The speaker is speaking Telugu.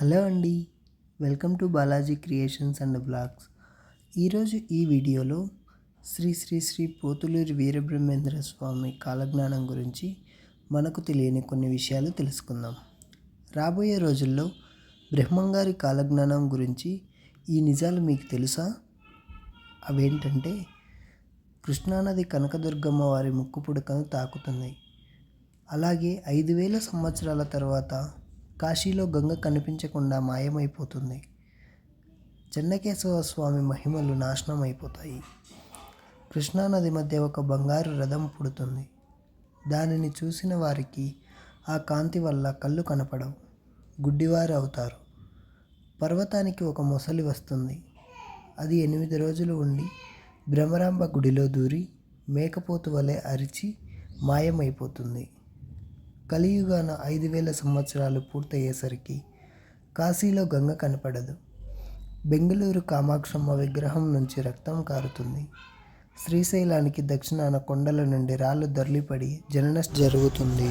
హలో అండి welcome to Balaji creations and blogs. ఈరోజు ఈ వీడియోలో శ్రీ శ్రీ శ్రీ పోతులూరి వీరబ్రహ్మేంద్ర స్వామి కాలజ్ఞానం గురించి మనకు తెలియని కొన్ని విషయాలు తెలుసుకుందాం. రాబోయే రోజుల్లో బ్రహ్మంగారి కాలజ్ఞానం గురించి ఈ నిజాలు మీకు తెలుసా? అవేంటంటే కృష్ణానది కనకదుర్గమ్మ వారి ముక్కు పుడకను తాకుతుంది. అలాగే ఐదు వేల సంవత్సరాల తర్వాత కాశీలో గంగ కనిపించకుండా మాయమైపోతుంది. చెన్నకేశవ స్వామి మహిమలు నాశనం అయిపోతాయి కృష్ణానది మధ్య ఒక బంగారు రథం పుడుతుంది. దానిని చూసిన వారికి ఆ కాంతి వల్ల కళ్ళు కనపడవు. గుడ్డివారు అవుతారు. పర్వతానికి ఒక మొసలి వస్తుంది. అది ఎనిమిది రోజులు ఉండి భ్రమరాంబ గుడిలో దూరి మేకపోతు వలె అరిచి మాయమైపోతుంది. కలియుగాన ఐదు వేల సంవత్సరాలు పూర్తయ్యేసరికి కాశీలో గంగ కనపడదు. బెంగళూరు కామాక్షమ్మ విగ్రహం నుంచి రక్తం కారుతుంది. శ్రీశైలానికి దక్షిణాన కొండల నుండి రాళ్ళు దొర్లిపడి జననష్టం జరుగుతుంది.